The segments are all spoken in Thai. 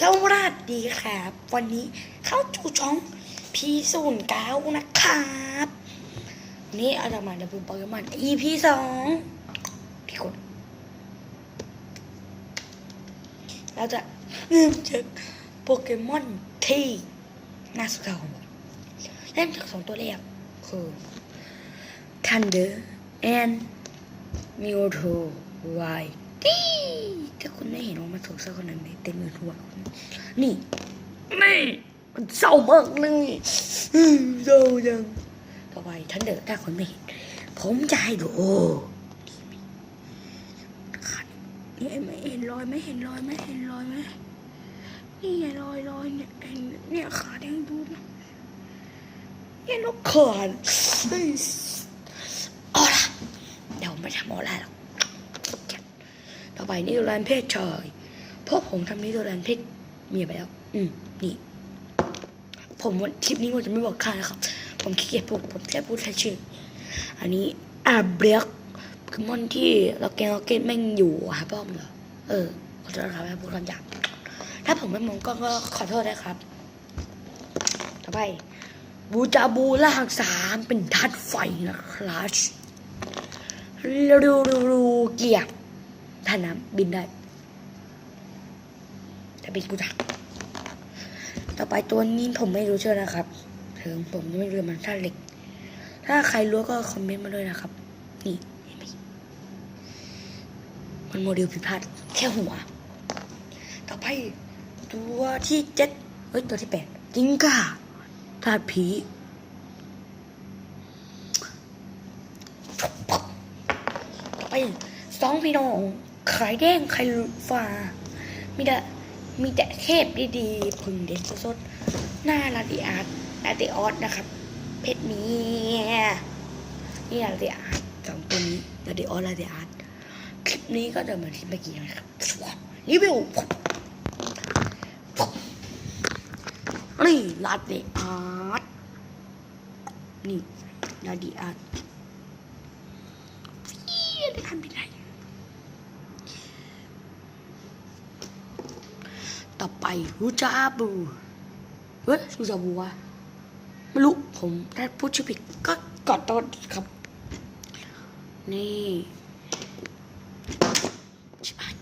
สวัสดีครับ วันนี้เข้าจูช่องพีศูนย์เก้านะครับนี่อาจจะมาดับเบิลโปเกมอน EP สองพี่คนเราจะเริ่มจากโปเกมอนที่น่าสนใจของผมเริ่มจากสองตัวแรกคือ Thunder and Mewtwo Y ตี้ถ้าคุณ ไม่เห็นว่ามันถูกสักคนนั้นเต็มมือทั่วนี่นี่มันเศร้ามากเลยเศร้าจังต่อไปท่านเดอถ้าคนไม่เห็น ผมจะให้ดูนี่ไม่เห็นรอยไม่เห็นรอยไม่เห็นรอยไหมนี่ไงรอยรอยเนี่ยเนี่ยขาแดงดูนะเนี่ยนกขาดเฮ้ยอาละเดี๋ยวไม่ทำอะไรหรอกต่อไปนี่ตัวแลนเพศชาย เพราะผมทำนี่ตัวแลนเพศเมียไปแล้ว อืมนี่ ผมวันคลิปนี้ผมจะไม่บอกใครนะครับ ผมขี้เกียจพูดผมแค่พูดแค่ชื่อ อันนี้อาเบรกคือมอนที่เราแกงเราเกตแม่งอยู่หาป้อมเหรอเออขอโทษนะครับถ้าพูดคำหยาบถ้าผมไม่มองก็ก็ขอโทษนะครับ ต่อไปบูจาบูล่างสามเป็นทัดไฟนะครับรูรูรูเกียบท่าน้ำบินได้ แต่บินกูจัก ต่อไปตัวนี้ผมไม่รู้เชื่อนะครับ ถึงผมจะไม่รู้มันท่าเหล็ก ถ้าใครรู้ก็คอมเมนต์มาด้วยนะครับ นี่เห็นไหมมันโมเดลผิดพลาดแค่หัว ต่อไปตัวที่เจ็ดเฮ้ยตัวที่แปดจิงก้าธาตุผีต่อไปสองพี่น้องไข่แดงไข่ฟ้ามีแต่ มีแต่เทพดีๆพึ่งเด็ดสดๆหน้าลาดิอาร์ตลาดิออสนะครับ เพชรนี้นี่ลาดิอาร์ตสองตัวนี้ลาดิออสลาดิอาร์ตคลิปนี้ก็จะเหมือนที่เมื่อกี้นะครับรีวิวนี่ลาดิอาร์ตนี่ลาดิอาร์ตฟี่ได้ทำเป็นไร ต่อไปฮูจาบูเฮ้ยฮูจาบูวะไม่รู้ผมถ้าพูดชื่อผิดก็กอดต้นครับ นี่ชิบาย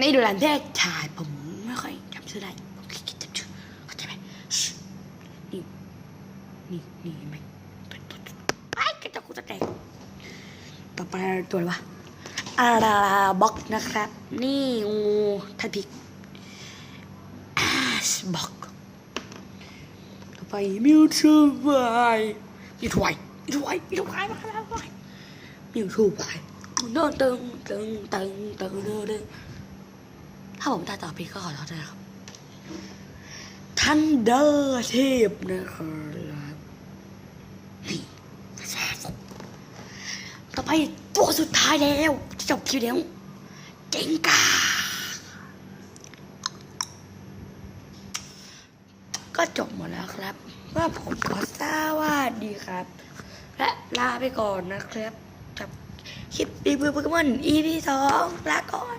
นี่ดูแลเพศชายผมไม่ค่อยจำชื่อได้ผมขี้เกียจำชื่อเข้าใจไหมชนี่นี่นี่ไหมตัวตัวตัวไอ้กระจกกูจะแตกต่อไปตัวอะไรวะ อาราบ็อกนะครับ นี่งูทัดพิกอาสบ็อกต่อไปมิวทูบายมิวทูไวมิวทูไวมิวทูไวมาแล้วมิวทูไวเดินตึงตึงตึงตึงตึงตึงถ้าผมตาต่อผิดก็ขอโทษด้วยนะครับทันเดอร์เทพนะครับนี่ต่อไปตัวสุดท้ายแล้ว จบคิวเดียวเจ๋งกาก็จบหมดแล้วครับว่าผมขอสวัสดีครับ และลาไปก่อนนะครับกับคลิปรีวิวโปเกมอน EP สองลาก่อน